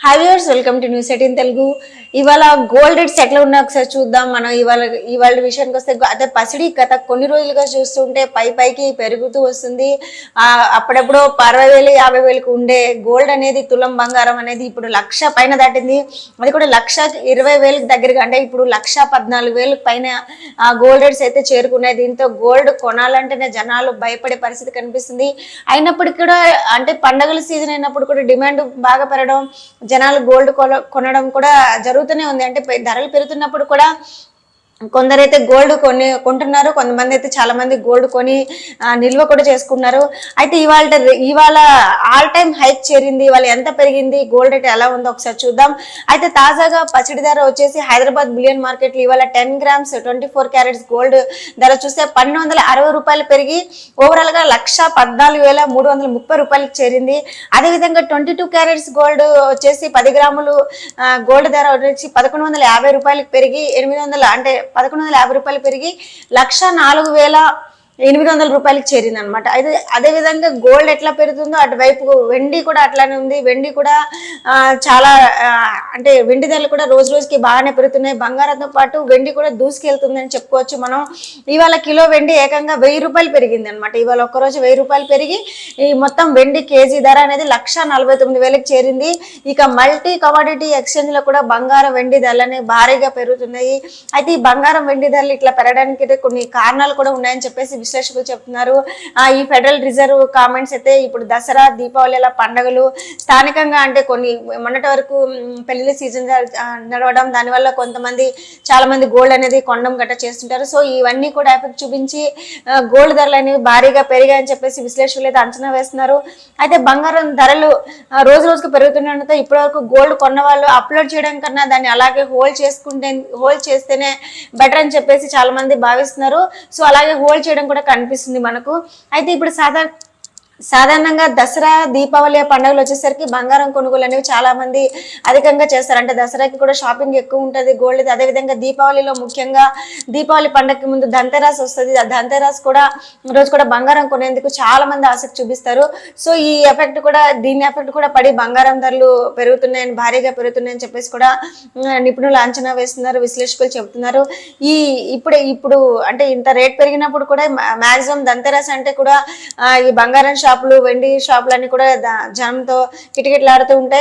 Hi viewers welcome to news eighteen Telugu ఇవాళ gold rates ఎట్లా ఉన్నా ఒకసారి చూద్దాం. మనం ఇవాళ ఇవాళ విషయానికి వస్తే అదే పసిడి గత కొన్ని రోజులుగా చూస్తుంటే పై పైకి పెరుగుతూ వస్తుంది. అప్పుడప్పుడు అరవై వేలు యాభై వేలకు ఉండే గోల్డ్ అనేది తులం బంగారం అనేది ఇప్పుడు లక్ష పైన దాటింది. అది కూడా లక్ష ఇరవై వేలకు దగ్గరగా అంటే ఇప్పుడు లక్ష పద్నాలుగు వేలకు పైన గోల్డెడ్స్ గోల్డ్ రేట్స్ అయితే చేరుకున్నాయి. దీంతో గోల్డ్ కొనాలంటేనే జనాలు భయపడే పరిస్థితి కనిపిస్తుంది. అయినప్పటికీ కూడా అంటే పండగల సీజన్ అయినప్పుడు కూడా డిమాండ్ బాగా పెరగడం జనాలు గోల్డ్ కొనడం కూడా జరుగుతూనే ఉంది. అంటే ధరలు పెరుగుతున్నప్పుడు కూడా కొందరైతే గోల్డ్ కొని కొంటున్నారు. కొంతమంది అయితే చాలా మంది గోల్డ్ కొని నిల్వ కూడా చేసుకున్నారు. అయితే ఇవాళ ఇవాళ ఆల్ టైమ్ హైక్ చేరింది. ఇవాళ ఎంత పెరిగింది? గోల్డ్ రేట్ ఎలా ఉందో ఒకసారి చూద్దాం. అయితే తాజాగా పచ్చడి ధర వచ్చేసి హైదరాబాద్ బిలియన్ మార్కెట్లో ఇవాళ ten grams twenty four carats gold ధర చూస్తే పన్నెండు వందల అరవై రూపాయలు పెరిగి ఓవరాల్గా లక్ష పద్నాలుగు వేల మూడు వందల ముప్పై రూపాయలకు చేరింది. అదేవిధంగా ట్వంటీ టూ క్యారెట్స్ గోల్డ్ వచ్చేసి పది గ్రాములు గోల్డ్ ధర వచ్చి పదకొండు వందల యాభై రూపాయలకు పెరిగి ఎనిమిది వందల అంటే పదకొండు వందల యాభై రూపాయలు పెరిగి లక్ష నాలుగు వేల ఎనిమిది వందల రూపాయలకి చేరింది అనమాట అయితే అదేవిధంగా గోల్డ్ ఎట్లా పెరుగుతుందో అటువైపు వెండి కూడా అట్లానే ఉంది. వెండి కూడా చాలా అంటే వెండి ధరలు కూడా రోజు రోజుకి బాగానే పెరుగుతున్నాయి. బంగారంతో పాటు వెండి కూడా దూసుకెళ్తుంది అని చెప్పుకోవచ్చు మనం. ఇవాళ కిలో వెండి ఏకంగా వెయ్యి రూపాయలు పెరిగింది అనమాట ఇవాళ ఒక్కరోజు వెయ్యి రూపాయలు పెరిగి ఈ మొత్తం వెండి కేజీ ధర అనేది లక్ష నలభై తొమ్మిది వేలకు చేరింది. ఇక మల్టీ కమాడిటీ ఎక్స్చేంజ్లో కూడా బంగారం వెండి ధరలు భారీగా పెరుగుతున్నాయి. అయితే ఈ బంగారం వెండి ధరలు ఇట్లా పెరగడానికి కొన్ని కారణాలు కూడా ఉన్నాయని చెప్పేసి విశ్లేషకులు చెప్తున్నారు. ఈ ఫెడరల్ రిజర్వ్ కామెంట్స్ అయితే ఇప్పుడు దసరా దీపావళి అలా పండుగలు స్థానికంగా అంటే కొన్ని మొన్నటి వరకు పెళ్ళి సీజన్ నడవడం దానివల్ల కొంతమంది చాలా మంది గోల్డ్ అనేది కొండం గట్ట చేస్తుంటారు. సో ఇవన్నీ కూడా ఎఫెక్ట్ చూపించి గోల్డ్ ధరలు అనేవి భారీగా పెరిగాయని చెప్పేసి విశ్లేషకులు అయితే అంచనా వేస్తున్నారు. అయితే బంగారం ధరలు రోజు రోజుకు పెరుగుతుండటంతో ఇప్పటి వరకు గోల్డ్ కొన్న వాళ్ళు అప్లోడ్ చేయడం కన్నా దాన్ని అలాగే హోల్డ్ చేసుకుంటే హోల్డ్ చేస్తేనే బెటర్ అని చెప్పేసి చాలా మంది భావిస్తున్నారు. సో అలాగే హోల్డ్ చేయడం కూడా కనిపిస్తుంది మనకు. అయితే ఇప్పుడు సాధారణ సాధారణంగా దసరా దీపావళి పండుగలు వచ్చేసరికి బంగారం కొనుగోలు అనేవి చాలా మంది అధికంగా చేస్తారు. అంటే దసరాకి కూడా షాపింగ్ ఎక్కువ ఉంటుంది గోల్డ్ అదేవిధంగా దీపావళిలో ముఖ్యంగా దీపావళి పండగకి ముందు ధంతెరాస్ వస్తుంది. ఆ ధంతెరాస్ కూడా రోజు కూడా బంగారం కొనేందుకు చాలా మంది ఆసక్తి చూపిస్తారు. సో ఈ ఎఫెక్ట్ కూడా దీని ఎఫెక్ట్ కూడా పడి బంగారం ధరలు పెరుగుతున్నాయని భారీగా పెరుగుతున్నాయని చెప్పేసి కూడా నిపుణులు అంచనా వేస్తున్నారు విశ్లేషకులు చెబుతున్నారు. ఈ ఇప్పుడే ఇప్పుడు అంటే ఇంత రేట్ పెరిగినప్పుడు కూడా మాక్సిమం ధంతెరాస్ అంటే కూడా ఈ బంగారం షాప్ షాపులు వెండి షాపులు అన్ని కూడా జనంతో కిటకిటలాడుతూ ఉంటే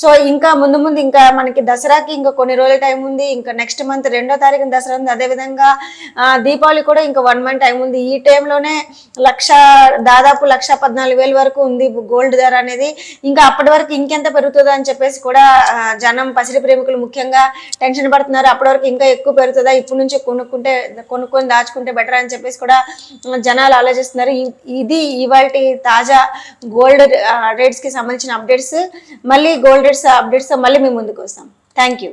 సో ఇంకా ముందు ముందు ఇంకా మనకి దసరాకి ఇంకా కొన్ని రోజుల టైం ఉంది. ఇంకా నెక్స్ట్ మంత్ రెండో తారీఖున దసరా ఉంది. అదేవిధంగా దీపావళి కూడా ఇంకా వన్ మంత్ టైం ఉంది. ఈ టైంలోనే లక్ష దాదాపు లక్ష పద్నాలుగు వేల వరకు ఉంది గోల్డ్ ధర అనేది. ఇంకా అప్పటి వరకు ఇంకెంత పెరుగుతుందో అని చెప్పేసి కూడా జనం పసిడి ప్రేమికులు ముఖ్యంగా టెన్షన్ పడుతున్నారు. అప్పటి వరకు ఇంకా ఎక్కువ పెరుగుతుందా? ఇప్పటి నుంచి కొనుక్కుంటే కొనుక్కొని దాచుకుంటే బెటర్ అని చెప్పేసి కూడా జనాలు ఆలోచిస్తున్నారు. ఇది ఇవాళ తాజా గోల్డ్ రేట్స్కి సంబంధించిన అప్డేట్స్ మళ్ళీ గోల్డ్ లేటెస్ట్ అప్డేట్స్తో మళ్ళీ మేము ముందుకు వస్తాం. Thank you